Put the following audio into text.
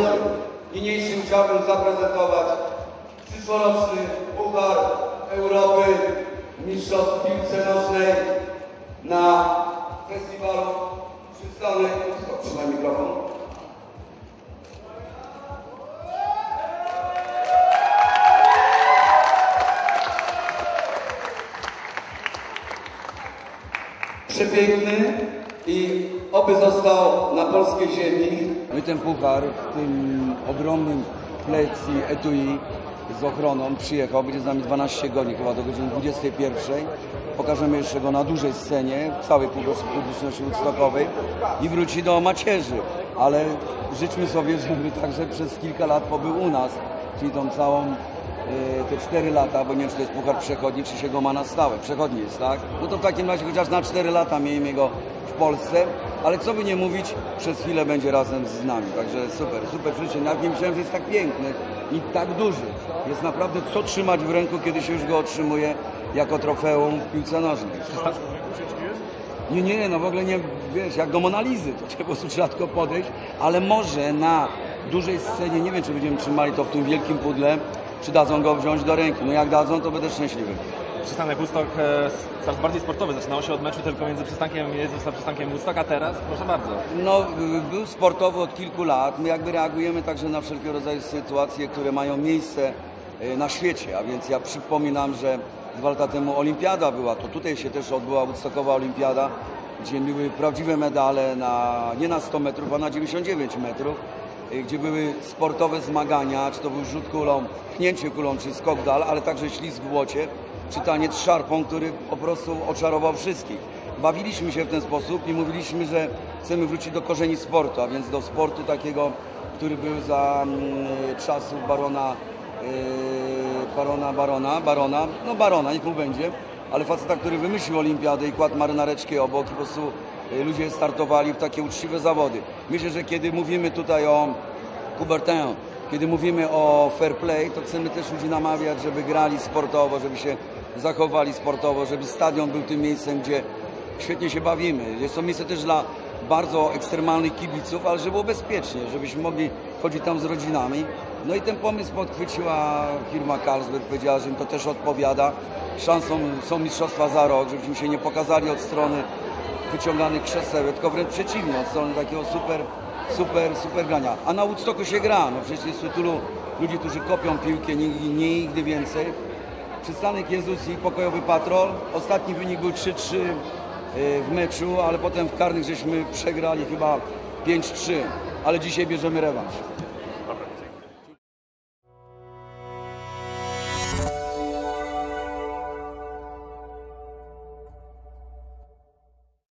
drodzy, niniejszym chciałbym zaprezentować przyszłoroczny Puchar Europy Mistrzostw Piłce Nożnej na festiwalu Przystanek. Trzymaj mikrofon. Przepiękny oby został na polskiej ziemi. My ten puchar w tym ogromnym pleci etui z ochroną przyjechał, będzie z nami 12 godzin, chyba do godziny 21. Pokażemy jeszcze go na dużej scenie, w całej publiczności woodstockowej i wróci do macierzy. Ale życzmy sobie, żeby także przez kilka lat pobył u nas, czyli tą całą e, te 4 lata, bo nie wiem, czy to jest puchar przechodni, czy się go ma na stałe. Przechodni jest, tak? No to w takim razie chociaż na 4 lata miejmy go w Polsce, ale co by nie mówić, przez chwilę będzie razem z nami. Także super, super życzę. Nawet nie myślałem, że jest tak piękny i tak duży. Jest naprawdę co trzymać w ręku, kiedy się już go otrzymuje jako trofeum w piłce nożnej. Nie, nie, no w ogóle nie, wiesz, jak do Monalizy, to po prostu trzeba tylko podejść, ale może na dużej scenie, nie wiem, czy będziemy trzymali to w tym wielkim pudle, czy dadzą go wziąć do ręki. No jak dadzą, to będę szczęśliwy. Przystanek Woodstock e, coraz bardziej sportowy. Zaczynało się od meczu tylko między przystankiem Jezus a przystankiem Woodstock, a teraz proszę bardzo. No, był sportowy od kilku lat. My jakby reagujemy także na wszelkiego rodzaju sytuacje, które mają miejsce y, na świecie. A więc ja przypominam, że dwa lata temu olimpiada była, to tutaj się też odbyła Woodstockowa olimpiada, gdzie były prawdziwe medale na, nie na 100 metrów, a na 99 metrów, gdzie były sportowe zmagania, czy to był rzut kulą, pchnięcie kulą, czy skok dal, ale także ślizg w błocie, czy taniec szarpą, który po prostu oczarował wszystkich. Bawiliśmy się w ten sposób i mówiliśmy, że chcemy wrócić do korzeni sportu, a więc do sportu takiego, który był za mm, czasów barona, yy, barona, barona, barona, no barona, niech mu będzie, ale faceta, który wymyślił olimpiadę i kładł marynareczkę obok i po prostu ludzie startowali w takie uczciwe zawody. Myślę, że kiedy mówimy tutaj o Coubertin, kiedy mówimy o fair play, to chcemy też ludzi namawiać, żeby grali sportowo, żeby się zachowali sportowo, żeby stadion był tym miejscem, gdzie świetnie się bawimy. Jest to miejsce też dla bardzo ekstremalnych kibiców, ale żeby było bezpiecznie, żebyśmy mogli chodzić tam z rodzinami. No i ten pomysł podchwyciła firma Carlsberg, powiedziała, że im to też odpowiada. Szansą są mistrzostwa za rok, żebyśmy się nie pokazali od strony wyciąganych krzesełek, tylko wręcz przeciwnie, od strony takiego super, super, super grania. A na Woodstocku się gra, no przecież jest tu tylu ludzi, którzy kopią piłkę, nigdy, nigdy więcej. Przystanek Jezus i pokojowy patrol. Ostatni wynik był 3-3 y, w meczu, ale potem w karnych żeśmy przegrali chyba 5-3, ale dzisiaj bierzemy rewanż.